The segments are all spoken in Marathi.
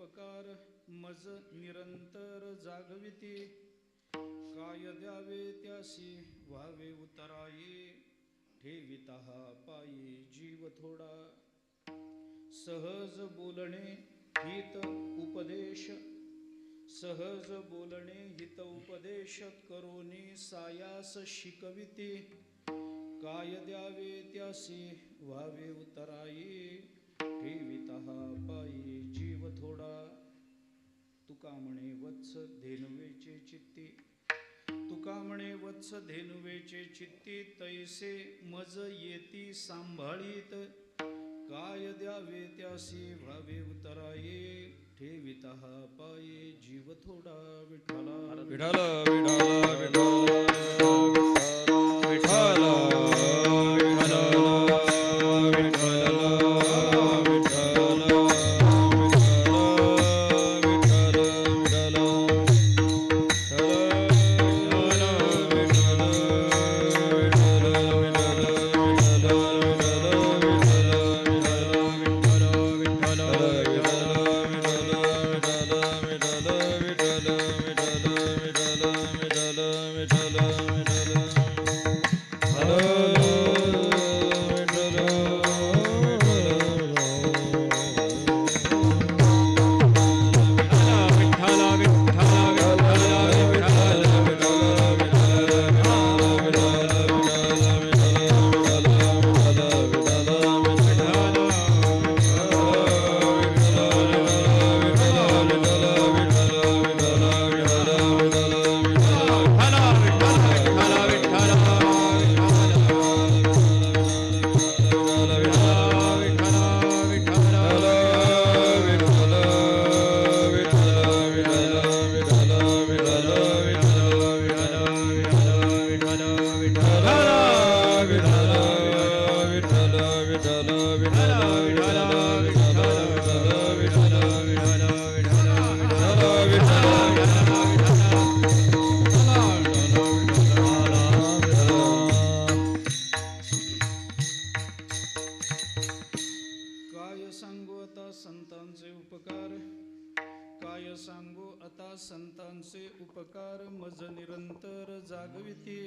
उपकार मज निरंतर जागविती. काय द्यावे त्यासी व्हावे उतराये. ठेविता पायी जीव थोडा. सहज बोलणे हित उपदेश. सहज बोलणे हित उपदेश करोनी सायास शिकविती. काय द्यावे त्यासी व्हावे उतराये. ठेविता पायी तुका म्हणे वत्स धेनुवेचे चित्ती. तुका म्हणे वत्स धेनुवेचे चित्ती तैसे मज येती सांभाळीत. काय द्यावे त्यासी भावे उतराये ठेविता पाये जीव थोडा विठाला विठाला विठाला विठाला विठाला संतांचे उपकार मज निरंतर जागविते.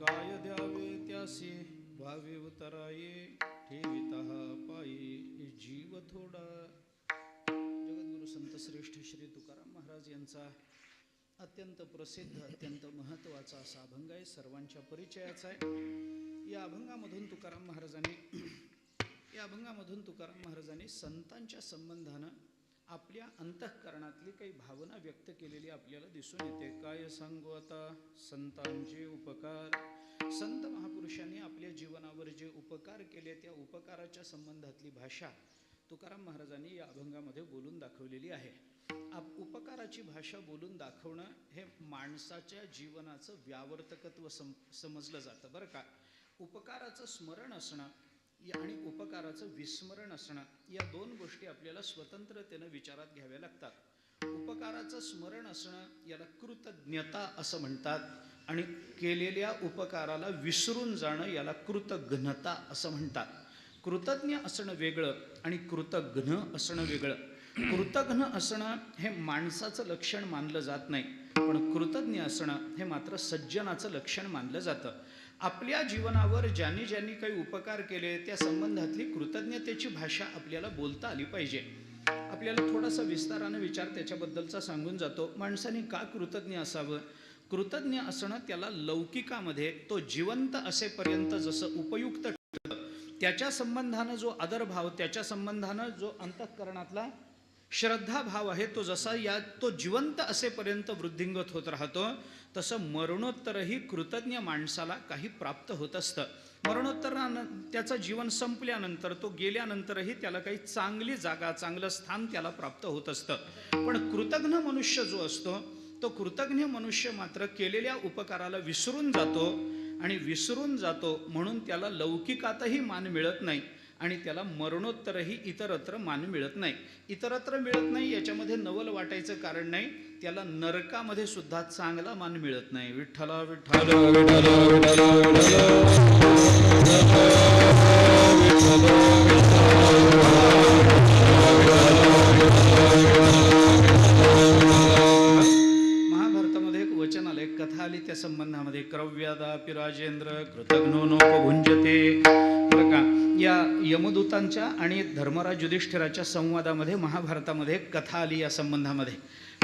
काय द्यावे त्यासी? भावे उतराये ठेविता पायी जीव थोडा. जगद्गुरु संत श्रेष्ठ श्री तुकाराम महाराज यांचा अत्यंत प्रसिद्ध अत्यंत महत्त्वाचा असा अभंग आहे. सर्वांच्या परिचयाचा आहे. या अभंगामधून तुकाराम महाराजांनी या अभंगामधून तुकाराम महाराजांनी संतांच्या संबंधानं आपल्या अंतःकरणातली काही भावना व्यक्त केलेली आपल्याला दिसून येते. काय सांगू आता? संतांचे उपकार. संत महापुरुषांनी आपल्या जीवनावर जे उपकार केले त्या उपकाराच्या संबंधातली भाषा तुकाराम महाराजांनी या अभंगामध्ये बोलून दाखवलेली आहे. आप उपकाराची भाषा बोलून दाखवणं हे माणसाच्या जीवनाचं व्यावर्तकत्व सम समजलं जातं बरं का? उपकाराचं स्मरण असणं आणि उपकाराचं विस्मरण असणं या दोन गोष्टी आपल्याला स्वतंत्रतेनं विचारात घ्याव्या लागतात. उपकाराचं स्मरण असणं याला कृतज्ञता असं म्हणतात आणि केलेल्या उपकाराला विसरून जाणं याला कृतघ्नता असं म्हणतात. कृतज्ञ असणं वेगळं आणि कृतघ्न असणं वेगळं. कृतघ्न असणं हे माणसाचं लक्षण मानलं जात नाही पण कृतज्ञ असणं हे मात्र सज्जनाचं लक्षण मानलं जातं. आपल्या जीवनावर ज्यांनी ज्यांनी काही उपकार केले त्या संबंधातली कृतज्ञतेची भाषा आपल्याला बोलता आली पाहिजे. आपल्याला थोडासा विस्तारानं विचार त्याच्याबद्दलचा सांगून जातो. माणसाने का कृतज्ञ असावं? कृतज्ञ असणं त्याला लौकिकामध्ये तो जिवंत असेपर्यंत जसं उपयुक्त ठरतं त्याच्या संबंधानं जो आदरभाव त्याच्या संबंधानं जो अंतःकरणातला श्रद्धाभाव आहे तो जसा या तो जिवंत असेपर्यंत वृद्धिंगत होत राहतो तसं मरणोत्तरही कृतज्ञ माणसाला काही प्राप्त होत असतं. मरणोत्तरानं त्याचं जीवन संपल्यानंतर तो गेल्यानंतरही त्याला काही चांगली जागा चांगलं स्थान त्याला प्राप्त होत असतं. पण कृतज्ञ मनुष्य जो असतो तो कृतज्ञ मनुष्य मात्र केलेल्या उपकाराला विसरून जातो आणि विसरून जातो म्हणून त्याला लौकिकातही मान मिळत नाही. आणि त्याला मरणोत्तरही इतरत्र मान मिळत नाही. इतरत्र मिळत नाही याच्यामध्ये नवल वाटायचं कारण नाही. त्याला नरकामध्ये सुद्धा चांगला मान मिळत नाही. विठ्ठला विठ्ठला आणि त्या संबंधामध्ये विठाल कदापि राजेंद्र कृतघ्नो नोपभुंजते बरं का या यमदूतांच्या आणि धर्मराज युधिष्ठिराच्या संवादामध्ये महाभारतामध्ये कथा आली या संबंधामध्ये.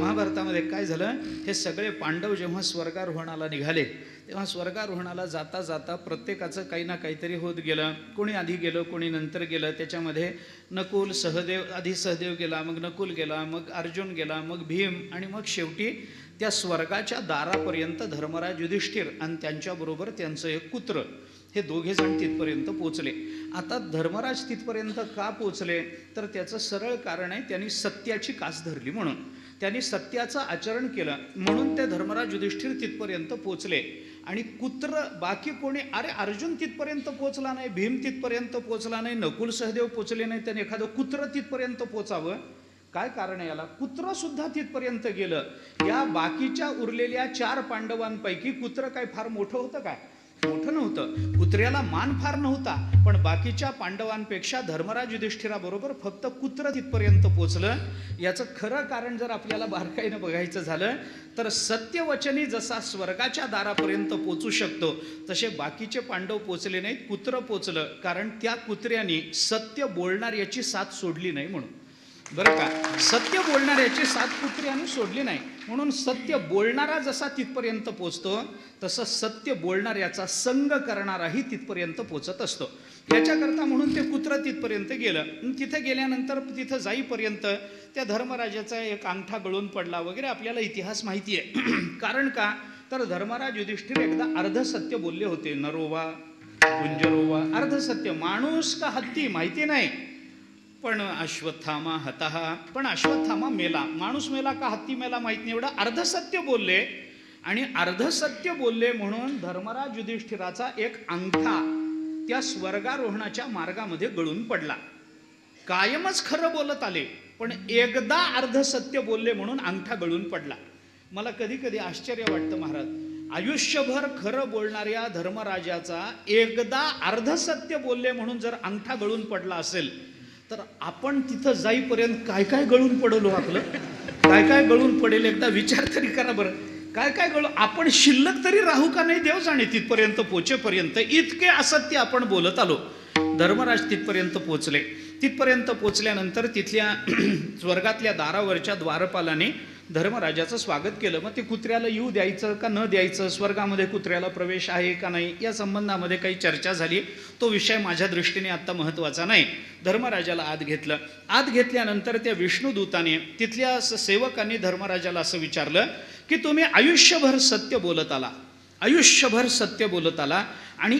महाभारतामध्ये काय झालं? हे सगळे पांडव जेव्हा स्वर्गारोहणाला निघाले तेव्हा स्वर्गारोहणाला जाता जाता प्रत्येकाचं काही ना काहीतरी होत गेलं. कोणी आधी गेलं कोणी नंतर गेलं. त्याच्यामध्ये नकुल सहदेव आधी सहदेव गेला मग नकुल गेला मग अर्जुन गेला मग भीम आणि मग शेवटी त्या स्वर्गाच्या दारापर्यंत धर्मराज युधिष्ठिर आणि त्यांच्याबरोबर त्यांचं एक कुत्र हे दोघे जण तिथपर्यंत पोचले. आता धर्मराज तिथपर्यंत का पोचले? तर त्याचं सरळ कारण आहे त्यांनी सत्याची कास धरली म्हणून. त्यांनी सत्याचं आचरण केलं म्हणून ते धर्मराज युधिष्ठिर तिथपर्यंत पोचले. आणि कुत्र बाकी कोणी अरे अर्जुन तिथपर्यंत पोचला नाही भीम तिथपर्यंत पोचला नाही नकुल सहदेव पोचले नाही त्याने एखादं कुत्र तिथपर्यंत पोचावं? काय कारण आहे याला? कुत्र सुद्धा तिथपर्यंत गेलं. या बाकीच्या उरलेल्या चार पांडवांपैकी कुत्र काय फार मोठं होतं काय? मोठं नव्हतं. कुत्र्याला मान फार नव्हता. पण बाकीच्या पांडवांपेक्षा धर्मराज युधिष्ठिराबरोबर फक्त कुत्र तिथपर्यंत पोचलं. याचं खरं कारण जर आपल्याला बारकाईनं बघायचं झालं तर सत्यवचनी जसा स्वर्गाच्या दारापर्यंत पोचू शकतो तसे बाकीचे पांडव पोचले नाहीत कुत्र पोचलं. कारण त्या कुत्र्यानी सत्य बोलणार याची साथ सोडली नाही म्हणून. बरं का? सत्य बोलणाऱ्याची सात कुत्र्याने सोडली नाही. म्हणून सत्य बोलणारा जसा तिथपर्यंत पोचतो तसं सत्य बोलणाऱ्याचा संग करणाराही तिथपर्यंत पोचत असतो. याच्याकरता म्हणून ते कुत्र तिथपर्यंत गेलं. तिथे गेल्यानंतर तिथं जाईपर्यंत त्या धर्मराजाचा एक अंगठा गळून पडला वगैरे आपल्याला इतिहास माहिती आहे. कारण का? तर धर्मराज युधिष्ठिर एकदा अर्धसत्य बोलले होते. नरोवा कुंजरोवा अर्धसत्य माणूस का हत्ती माहिती नाही. पण अश्वत्थामा हतः. पण अश्वत्थामा मेला. माणूस मेला का हत्ती मेला माहीत नाही. एवढं अर्धसत्य बोलले. आणि अर्धसत्य बोलले म्हणून धर्मराज युधिष्ठिराचा एक अंगठा त्या स्वर्गारोहणाच्या मार्गामध्ये गळून पडला. कायमच खरं बोलत आले. पण एकदा अर्धसत्य बोलले म्हणून अंगठा गळून पडला. मला कधी कधी आश्चर्य वाटतं महाराज. आयुष्यभर खरं बोलणाऱ्या धर्मराजाचा एकदा अर्धसत्य बोलले म्हणून जर अंगठा गळून पडला असेल तर आपण तिथं जाईपर्यंत काय काय गळून पडलो आपलं? काय काय गळून पडेल एकदा विचार तरी करा बरं. काय काय गळू आपण शिल्लक तरी राहू का नाही देव जाणे तिथपर्यंत पोचेपर्यंत? इतके असत्य आपण बोलत आलो. धर्मराज तिथपर्यंत पोचले. तिथपर्यंत पोचल्यानंतर तिथल्या स्वर्गातल्या दारावरच्या द्वारपालाने धर्मराजाचं स्वागत केलं मग ते कुत्र्याला येऊ द्यायचं का न द्यायचं? स्वर्गामध्ये कुत्र्याला प्रवेश आहे का नाही? या संबंधामध्ये काही चर्चा झाली. तो विषय माझ्या दृष्टीने आत्ता महत्त्वाचा नाही. धर्मराजाला आत घेतलं. आत घेतल्यानंतर त्या विष्णुदूताने तिथल्या सेवकांनी धर्मराजाला असं विचारलं की तुम्ही आयुष्यभर सत्य बोलत आला. आयुष्यभर सत्य बोलत आला आणि